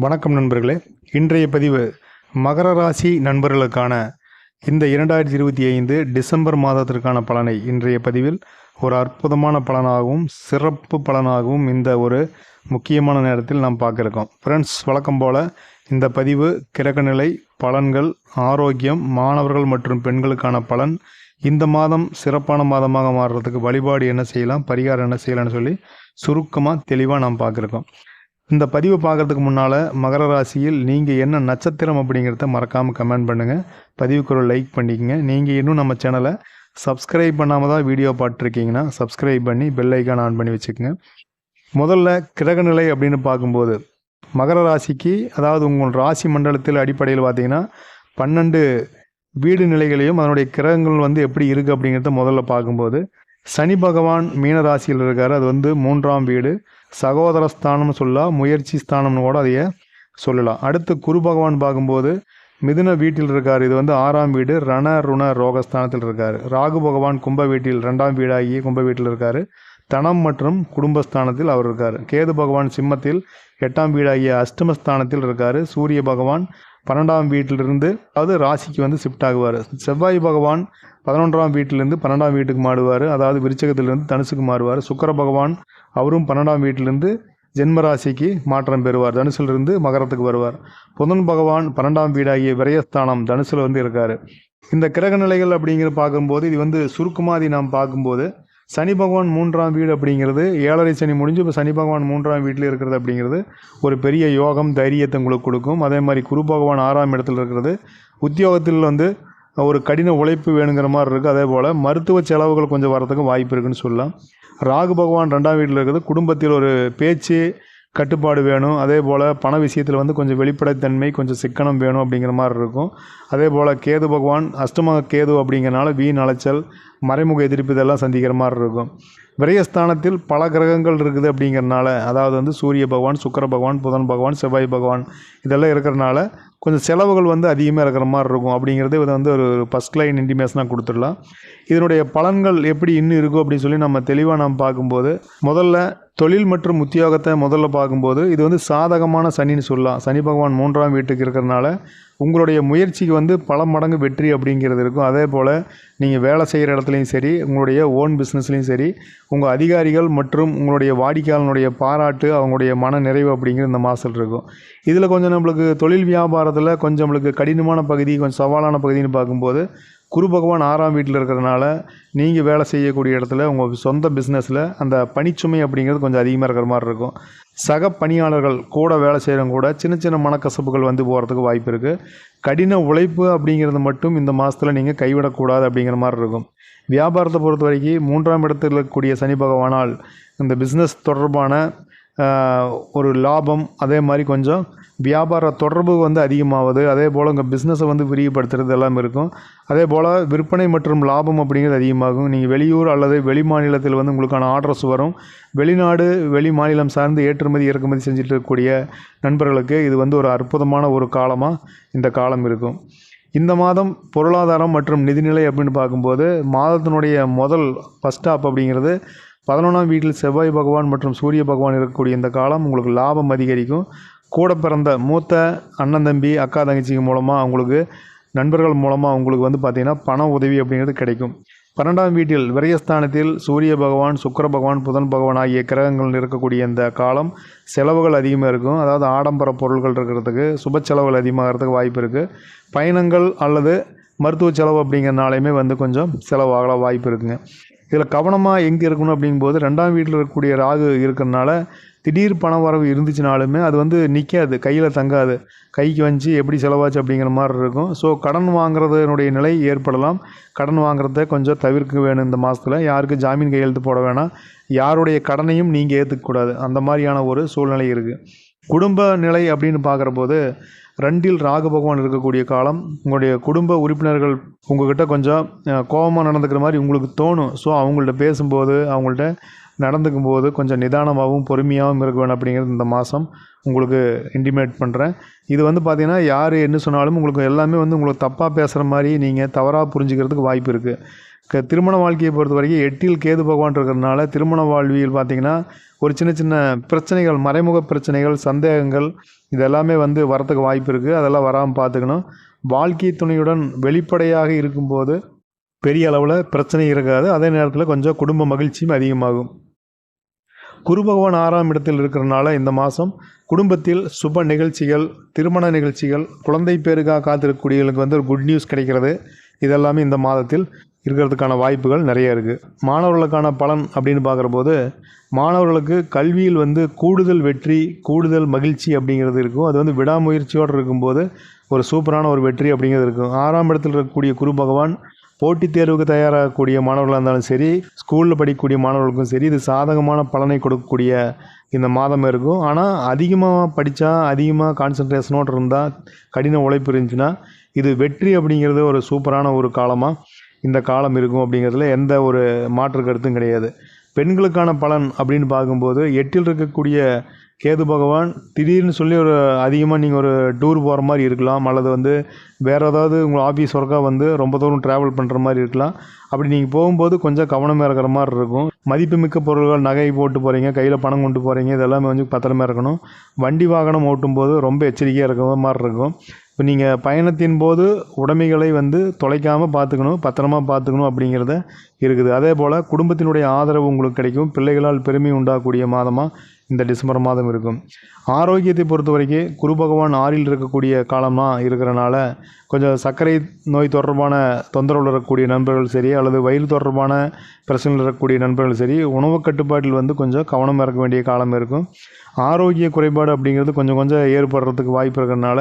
வணக்கம் நண்பர்களே. இன்றைய பதிவு மகர ராசி நண்பர்களுக்கான இந்த இரண்டாயிரத்தி இருபத்தி ஐந்து டிசம்பர் மாதத்திற்கான பலனை. இன்றைய பதிவில் ஒரு அற்புதமான பலனாகவும் சிறப்பு பலனாகவும் இந்த ஒரு முக்கியமான நேரத்தில் நாம் பார்க்கிருக்கோம் ஃப்ரெண்ட்ஸ் வழக்கம் போல் இந்த பதிவு கிரகநிலை பலன்கள் ஆரோக்கியம் மாணவர்கள் மற்றும் பெண்களுக்கான பலன் இந்த மாதம் சிறப்பான மாதமாக மாறுறதுக்கு வழிபாடு என்ன செய்யலாம் பரிகாரம் என்ன செய்யலாம்னு சொல்லி சுருக்கமாக தெளிவாக நாம் பார்க்குறோம். இந்த பதிவு பார்க்குறதுக்கு முன்னால் மகர ராசியில் நீங்கள் என்ன நட்சத்திரம் அப்படிங்கிறத மறக்காமல் கமெண்ட் பண்ணுங்கள் பதிவுக்கு ஒரு லைக் பண்ணிக்கங்க. நீங்கள் இன்னும் நம்ம சேனலை சப்ஸ்கிரைப் பண்ணாமல் தான் வீடியோ பார்த்துருக்கீங்கன்னா சப்ஸ்கிரைப் பண்ணி பெல் ஐக்கான் ஆன் பண்ணி வச்சுக்கோங்க. முதல்ல கிரகநிலை அப்படின்னு பார்க்கும்போது மகர ராசிக்கு அதாவது உங்கள் ராசி மண்டலத்தில் அடிப்படையில் பார்த்தீங்கன்னா பன்னெண்டு வீடு நிலைகளையும் அதனுடைய கிரகங்கள் வந்து எப்படி இருக்குது அப்படிங்கிறத முதல்ல பார்க்கும்போது சனி பகவான் மீனராசியில் இருக்கார். அது வந்து மூன்றாம் வீடு. சகோதர ஸ்தானம்னு சொல்லலாம் முயற்சி ஸ்தானம்னு கூட அதைய சொல்லலாம். அடுத்து குரு பகவான் பார்க்கும்போது மிதுன வீட்டில் இருக்கார். இது வந்து ஆறாம் வீடு. ரண ருண ரோகஸ்தானத்தில் இருக்கார். ராகு பகவான் கும்ப வீட்டில் ரெண்டாம் வீடாகிய கும்ப வீட்டில் இருக்கார். தனம் மற்றும் குடும்பஸ்தானத்தில் அவர் இருக்கார். கேது பகவான் சிம்மத்தில் எட்டாம் வீடாகிய அஷ்டமஸ்தானத்தில் இருக்கார். சூரிய பகவான் பன்னெண்டாம் வீட்டிலிருந்து அதாவது ராசிக்கு வந்து ஷிஃப்ட் ஆகுவார். செவ்வாய் பகவான் பதினொன்றாம் வீட்டிலேருந்து பன்னெண்டாம் வீட்டுக்கு மாறுவார். அதாவது விருச்சகத்திலிருந்து தனுசுக்கு மாறுவார். சுக்கர பகவான் அவரும் பன்னெண்டாம் வீட்டிலிருந்து ஜென்ம ராசிக்கு மாற்றம் பெறுவார். தனுசிலிருந்து மகரத்துக்கு வருவார். புதன் பகவான் பன்னெண்டாம் வீடாகிய விரயஸ்தானம் தனுசில் வந்து இருக்கார். இந்த கிரக நிலைகள் அப்படிங்கிற பார்க்கும்போது இது வந்து சுருக்குமாதி நாம் பார்க்கும்போது சனி பகவான் மூன்றாம் வீடு அப்படிங்கிறது ஏழரை சனி முடிஞ்சு இப்போ சனி பகவான் மூன்றாம் வீட்டில் இருக்கிறது அப்படிங்கிறது ஒரு பெரிய யோகம் தைரியத்தை உங்களுக்கு கொடுக்கும். அதே மாதிரி குரு பகவான் ஆறாம் இடத்துல இருக்கிறது. உத்தியோகத்தில் வந்து ஒரு கடின உழைப்பு வேணுங்கிற மாதிரி இருக்குது அதே போல் மருத்துவ செலவுகள் கொஞ்சம் வரதுக்கு வாய்ப்பு இருக்குன்னு சொல்லலாம். ராகு பகவான் ரெண்டாம் வீட்டில் இருக்கிறது குடும்பத்தில் ஒரு பேச்சு கட்டுப்பாடு வேணும். அதே போல் பண விஷயத்தில் வந்து கொஞ்சம் வெளிப்படைத்தன்மை கொஞ்சம் சிக்கனம் வேணும் அப்படிங்கிற மாதிரி இருக்கும். அதே போல் கேது பகவான் அஷ்டம கேது அப்படிங்கிறனால வீண் அலைச்சல் மறைமுக எதிர்ப்பு இதெல்லாம் சந்திக்கிற மாதிரி இருக்கும். விரயஸ்தானத்தில் பல கிரகங்கள் இருக்குது அப்படிங்கிறனால அதாவது வந்து சூரிய பகவான் சுக்கர பகவான் புதன் பகவான் செவ்வாய் பகவான் இதெல்லாம் இருக்கிறனால கொஞ்சம் செலவுகள் வந்து அதிகமாக இருக்கிற மாதிரி இருக்கும். அப்படிங்கிறது இதை வந்து ஒரு ஃபஸ்ட் லைன் இன்டிமேஷனாக கொடுத்துடலாம். இதனுடைய பலன்கள் எப்படி இன்னும் இருக்கும் அப்படின்னு சொல்லி நம்ம தெளிவாக நம்ம பார்க்கும்போது முதல்ல தொழில் மற்றும் உத்தியோகத்தை முதல்ல பார்க்கும்போது இது வந்து சாதகமான சனின்னு சொல்லலாம். சனி பகவான் மூன்றாம் வீட்டுக்கு இருக்கிறனால உங்களுடைய முயற்சிக்கு வந்து பல மடங்கு வெற்றி அப்படிங்கிறது இருக்கும். அதே போல் நீங்கள் வேலை செய்கிற இடத்துலையும் சரி உங்களுடைய ஓன் பிஸ்னஸ்லேயும் சரி உங்கள் அதிகாரிகள் மற்றும் உங்களுடைய வாடிக்கையாளனுடைய பாராட்டு அவங்களுடைய மன நிறைவு அப்படிங்கிற இந்த மாதத்தில் இருக்கும். இதில் கொஞ்சம் நம்மளுக்கு தொழில் வியாபாரத்தில் கொஞ்சம் நம்மளுக்கு கடினமான பகுதி கொஞ்சம் சவாலான பகுதின்னு பார்க்கும்போது குரு பகவான் ஆறாம் வீட்டில் இருக்கிறனால நீங்கள் வேலை செய்யக்கூடிய இடத்துல உங்கள் சொந்த பிஸ்னஸில் அந்த பணிச்சுமை அப்படிங்கிறது கொஞ்சம் அதிகமாக இருக்கிற மாதிரி இருக்கும். சக பணியாளர்கள் கூட வேலை செய்கிறவங்க கூட சின்ன சின்ன மனக்கசப்புகள் வந்து போகிறதுக்கு வாய்ப்பு இருக்குது கடின உழைப்பு அப்படிங்கிறது மட்டும் இந்த மாதத்தில் நீங்கள் கைவிடக்கூடாது அப்படிங்கிற மாதிரி இருக்கும். வியாபாரத்தை பொறுத்த வரைக்கும் மூன்றாம் இடத்தில் இருக்கக்கூடிய சனி பகவானால் இந்த பிஸ்னஸ் தொடர்பான ஒரு லாபம் அதே மாதிரி கொஞ்சம் வியாபார தொடர்பு வந்து அதிகமாகுது அதே போல் உங்கள் பிஸ்னஸை வந்து விரிவுபடுத்துறது எல்லாம் இருக்கும். அதே போல் விற்பனை மற்றும் லாபம் அப்படிங்கிறது அதிகமாகும். நீங்கள் வெளியூர் அல்லது வெளி மாநிலத்தில் வந்து உங்களுக்கான ஆர்டர்ஸ் வரும். வெளிநாடு வெளி மாநிலம் சார்ந்து ஏற்றுமதி இறக்குமதி செஞ்சுட்டு இருக்கக்கூடிய நண்பர்களுக்கு இது வந்து ஒரு அற்புதமான ஒரு காலமாக இந்த காலம் இருக்கும். இந்த மாதம் பொருளாதாரம் மற்றும் நிதிநிலை அப்படின்னு பார்க்கும்போது மாதத்தினுடைய முதல் ஃபஸ்ட் ஸ்டாப் அப்படிங்கிறது பதினொன்றாம் வீட்டில் செவ்வாய் பகவான் மற்றும் சூரிய பகவான் இருக்கக்கூடிய இந்த காலம் உங்களுக்கு லாபம் அதிகரிக்கும். கூட பிறந்த மூத்த அண்ணன் தம்பி அக்கா தங்கச்சிங்க மூலமாக அவங்களுக்கு நண்பர்கள் மூலமாக அவங்களுக்கு வந்து பார்த்திங்கன்னா பண உதவி அப்படிங்கிறது கிடைக்கும். பன்னெண்டாம் வீட்டில் விரயஸ்தானத்தில் சூரிய பகவான் சுக்கர பகவான் புதன் பகவான் ஆகிய கிரகங்கள் இருக்கக்கூடிய இந்த காலம் செலவுகள் அதிகமாக இருக்கும். அதாவது ஆடம்பர பொருட்கள் இருக்கிறதுக்கு சுப செலவுகள் அதிகமாகிறதுக்கு வாய்ப்பு இருக்குது பயணங்கள் அல்லது மருத்துவ செலவு அப்படிங்கிறனாலையுமே வந்து கொஞ்சம் செலவாகல வாய்ப்பு இருக்குங்க. இதில் கவனமாக எங்கே இருக்கணும் அப்படிங்கும்போது ரெண்டாம் வீட்டில் இருக்கக்கூடிய ராகு இருக்கிறனால திடீர் பண வரவு இருந்துச்சுனாலுமே அது வந்து நிற்காது கையில் தங்காது. கைக்கு வந்து எப்படி செலவாச்சு அப்படிங்கிற மாதிரி இருக்கும். ஸோ கடன் வாங்குறதுனுடைய நிலை ஏற்படலாம். கடன் வாங்குறத கொஞ்சம் தவிர்க்க வேணும் இந்த மாதத்தில் யாருக்கும் ஜாமீன் கையெழுத்து போட வேணாம். யாருடைய கடனையும் நீங்கள் ஏற்றுக்கக்கூடாது அந்த மாதிரியான ஒரு சூழ்நிலை இருக்குது குடும்ப நிலை அப்படின்னு பார்க்குற போது ரெண்டில் ராகு பகவான் இருக்கக்கூடிய காலம் உங்களுடைய குடும்ப உறுப்பினர்கள் உங்கள்கிட்ட கொஞ்சம் கோபமாக நடந்துக்கிற மாதிரி உங்களுக்கு தோணும். ஸோ அவங்கள்ட்ட பேசும்போது அவங்கள்ட்ட நடந்துக்கும் போது கொஞ்சம் நிதானமாகவும் பொறுமையாகவும் இருக்க வேணும் அப்படிங்கிறது இந்த மாதம் உங்களுக்கு இன்டிமேட் பண்ணுறேன் இது வந்து பார்த்திங்கன்னா யார் என்ன சொன்னாலும் உங்களுக்கு எல்லாமே வந்து உங்களுக்கு தப்பாக பேசுகிற மாதிரி நீங்கள் தவறாக புரிஞ்சுக்கிறதுக்கு வாய்ப்பு இருக்குது திருமண வாழ்க்கையை பொறுத்த வரைக்கும் எட்டில் கேது பகவான் இருக்கிறதுனால திருமண வாழ்வியல் பார்த்திங்கன்னா ஒரு சின்ன சின்ன பிரச்சனைகள் மறைமுக பிரச்சனைகள் சந்தேகங்கள் இதெல்லாமே வந்து வரத்துக்கு வாய்ப்பு இருக்குது அதெல்லாம் வராமல் பார்த்துக்கணும் வாழ்க்கை துணையுடன் வெளிப்படையாக இருக்கும்போது பெரிய அளவில் பிரச்சனை இருக்காது. அதே நேரத்தில் கொஞ்சம் குடும்ப மகிழ்ச்சியும் அதிகமாகும். குரு பகவான் ஆறாம் இடத்தில் இருக்கிறனால இந்த மாதம் குடும்பத்தில் சுப நிகழ்ச்சிகள் திருமண நிகழ்ச்சிகள் குழந்தை பேருக்காக காத்திருக்கக்கூடியவங்களுக்கு வந்து ஒரு குட் நியூஸ் கிடைக்கிறது. இதெல்லாமே இந்த மாதத்தில் இருக்கிறதுக்கான வாய்ப்புகள் நிறைய இருக்குது மாணவர்களுக்கான பலன் அப்படின்னு பார்க்குறபோது மாணவர்களுக்கு கல்வியில் வந்து கூடுதல் வெற்றி கூடுதல் மகிழ்ச்சி அப்படிங்கிறது இருக்கும். அது வந்து விடாமுயற்சியோடு இருக்கும்போது ஒரு சூப்பரான ஒரு வெற்றி அப்படிங்கிறது இருக்கும். ஆறாம் இடத்தில் இருக்கக்கூடிய குரு பகவான் போட்டித் தேர்வுக்கு தயாராகக்கூடிய மாணவர்களாக இருந்தாலும் சரி ஸ்கூலில் படிக்கக்கூடிய மாணவர்களுக்கும் சரி இது சாதகமான பலனை கொடுக்கக்கூடிய இந்த மாதம் இருக்கும். ஆனால் அதிகமாக படித்தா அதிகமாக கான்சன்ட்ரேஷனோடு இருந்தால் கடின உழைப்பு இருந்துச்சுன்னா இது வெற்றி அப்படிங்கிறது ஒரு சூப்பரான ஒரு காலமாக இந்த காலம் இருக்கும் அப்படிங்கிறதுல எந்த ஒரு மாற்று கருத்தும் கிடையாது. பெண்களுக்கான பலன் அப்படின்னு பார்க்கும்போது எட்டில் இருக்கக்கூடிய கேது பகவான் திடீர்னு சொல்லி ஒரு அதிகமாக நீங்கள் ஒரு டூர் போகிற மாதிரி இருக்கலாம் அல்லது வந்து வேறு ஏதாவது உங்கள் ஆஃபீஸ் ஒர்க்காக வந்து ரொம்ப தூரம் ட்ராவல் பண்ணுற மாதிரி இருக்கலாம். அப்படி நீங்கள் போகும்போது கொஞ்சம் கவனமாக இருக்கிற மாதிரி இருக்கும். மதிப்புமிக்க பொருள்கள் நகை போட்டு போகிறீங்க கையில் பணம் கொண்டு போகிறீங்க இதெல்லாமே வந்து பத்திரமா இருக்கணும். வண்டி வாகனம் ஓட்டும்போது ரொம்ப எச்சரிக்கையாக இருக்கிற மாதிரி இருக்கும். இப்போ நீங்கள் பயணத்தின் போது உடைமைகளை வந்து தொலைக்காமல் பார்த்துக்கணும் பத்திரமா பார்த்துக்கணும் அப்படிங்கிறத இருக்குது. அதே போல் குடும்பத்தினுடைய ஆதரவு உங்களுக்கு கிடைக்கும். பிள்ளைகளால் பெருமை உண்டாகக்கூடிய மாதமாக இந்த டிசம்பர் மாதம் இருக்கும். ஆரோக்கியத்தை பொறுத்த வரைக்கும் குரு பகவான் ஆறில் இருக்கக்கூடிய காலமாக இருக்கிறனால கொஞ்சம் சர்க்கரை நோய் தொடர்பான தொந்தரவு இருக்கக்கூடிய நண்பர்கள் சரி அல்லது வயிறு தொடர்பான பிரச்சனைகள் இருக்கக்கூடிய நண்பர்கள் சரி உணவு கட்டுப்பாட்டில் வந்து கொஞ்சம் கவனம் இறக்க வேண்டிய காலம் இருக்கும். ஆரோக்கிய குறைபாடு அப்படிங்கிறது கொஞ்சம் கொஞ்சம் ஏற்படுறதுக்கு வாய்ப்பு இருக்கிறனால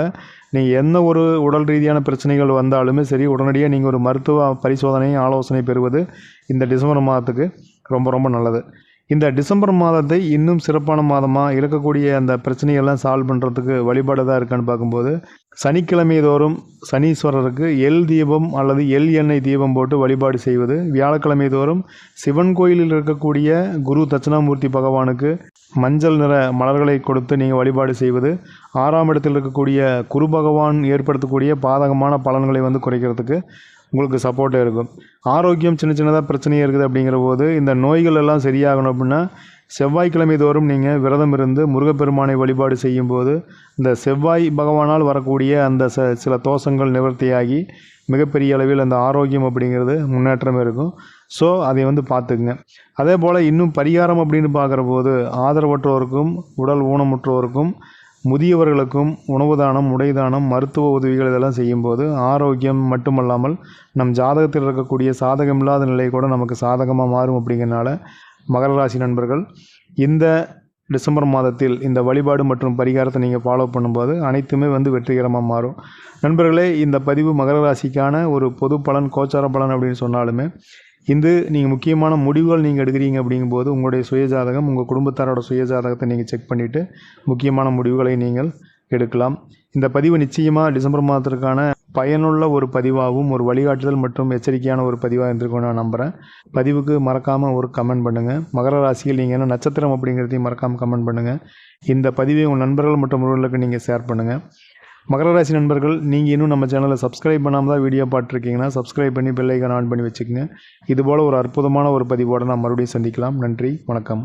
நீங்கள் எந்த ஒரு உடல் ரீதியான பிரச்சனைகள் வந்தாலுமே சரி உடனடியாக நீங்கள் ஒரு மருத்துவ பரிசோதனை ஆலோசனை பெறுவது இந்த டிசம்பர் மாதத்துக்கு ரொம்ப ரொம்ப நல்லது. இந்த டிசம்பர் மாதத்தை இன்னும் சிறப்பான மாதமாக இருக்கக்கூடிய அந்த பிரச்சனையெல்லாம் சால்வ் பண்ணுறதுக்கு வழிபாடு தான் இருக்கான்னு பார்க்கும்போது சனிக்கிழமை தோறும் சனீஸ்வரருக்கு எல் தீபம் அல்லது எல் எண்ணெய் தீபம் போட்டு வழிபாடு செய்வது வியாழக்கிழமை தோறும் சிவன் கோயிலில் இருக்கக்கூடிய குரு தட்சிணாமூர்த்தி பகவானுக்கு மஞ்சள் நிற மலர்களை கொடுத்து நீங்கள் வழிபாடு செய்வது ஆறாம் இடத்தில் இருக்கக்கூடிய குரு பகவான் ஏற்படுத்தக்கூடிய பாதகமான பலன்களை வந்து குறைக்கிறதுக்கு உங்களுக்கு சப்போர்ட்டாக இருக்கும். ஆரோக்கியம் சின்ன சின்னதாக பிரச்சனையாக இருக்குது அப்படிங்கிற போது இந்த நோய்கள் எல்லாம் சரியாகணும் அப்படின்னா செவ்வாய்க்கிழமை தோறும் நீங்கள் விரதம் இருந்து முருகப்பெருமானை வழிபாடு செய்யும்போது இந்த செவ்வாய் பகவானால் வரக்கூடிய அந்த ச சில தோஷங்கள் நிவர்த்தியாகி மிகப்பெரிய அளவில் அந்த ஆரோக்கியம் அப்படிங்கிறது முன்னேற்றம் இருக்கும். ஸோ அதை வந்து பார்த்துக்குங்க. அதே போல் இன்னும் பரிகாரம் அப்படின்னு பார்க்குற போது ஆதரவற்றோருக்கும் உடல் ஊனமுற்றோருக்கும் முதியவர்களுக்கும் உணவு தானம் உடை தானம் மருத்துவ உதவிகள் இதெல்லாம் செய்யும்போது ஆரோக்கியம் மட்டுமல்லாமல் நம் ஜாதகத்தில் இருக்கக்கூடிய சாதகமில்லாத நிலை கூட நமக்கு சாதகமாக மாறும் அப்படிங்கிறனால மகர ராசி நண்பர்கள் இந்த டிசம்பர் மாதத்தில் இந்த வழிபாடு மற்றும் பரிகாரத்தை நீங்கள் ஃபாலோ பண்ணும்போது அனைத்துமே வந்து வெற்றிகரமாக மாறும். நண்பர்களே இந்த பதிவு மகர ராசிக்கான ஒரு பொது பலன் கோச்சார பலன் அப்படின்னு சொன்னாலுமே இந்த நீங்கள் முக்கியமான முடிவுகள் நீங்கள் எடுக்கிறீங்க அப்படிங்கும்போது உங்களுடைய சுயஜாதகம் உங்கள் குடும்பத்தாரோட சுயஜாதகத்தை நீங்கள் செக் பண்ணிவிட்டு முக்கியமான முடிவுகளை நீங்கள் எடுக்கலாம். இந்த பதிவு நிச்சயமாக டிசம்பர் மாதத்திற்கான பயனுள்ள ஒரு பதிவாகவும் ஒரு வழிகாட்டுதல் மற்றும் எச்சரிக்கையான ஒரு பதிவாக இருந்திருக்கும் நான் நம்புகிறேன் பதிவுக்கு மறக்காமல் ஒரு கமெண்ட் பண்ணுங்கள் மகர ராசியில் நீங்கள் என்ன நட்சத்திரம் அப்படிங்கிறதையும் மறக்காமல் கமெண்ட் பண்ணுங்கள் இந்த பதிவை உங்கள் நண்பர்கள் மற்றும் உறவுகளுக்கு நீங்கள் ஷேர் பண்ணுங்கள் மகர ராசி நண்பர்கள் நீங்கள் இன்னும் நம்ம சேனலை சப்ஸ்கிரைப் பண்ணாமல் தான் வீடியோ பார்த்துருக்கீங்கன்னா சப்ஸ்கிரைப் பண்ணி பெல்லைக்கான் ஆன் பண்ணி வச்சுக்கோங்க. இதுபோல் ஒரு அற்புதமான ஒரு பதிவோடு நான் மறுபடியும் சந்திக்கலாம். நன்றி வணக்கம்.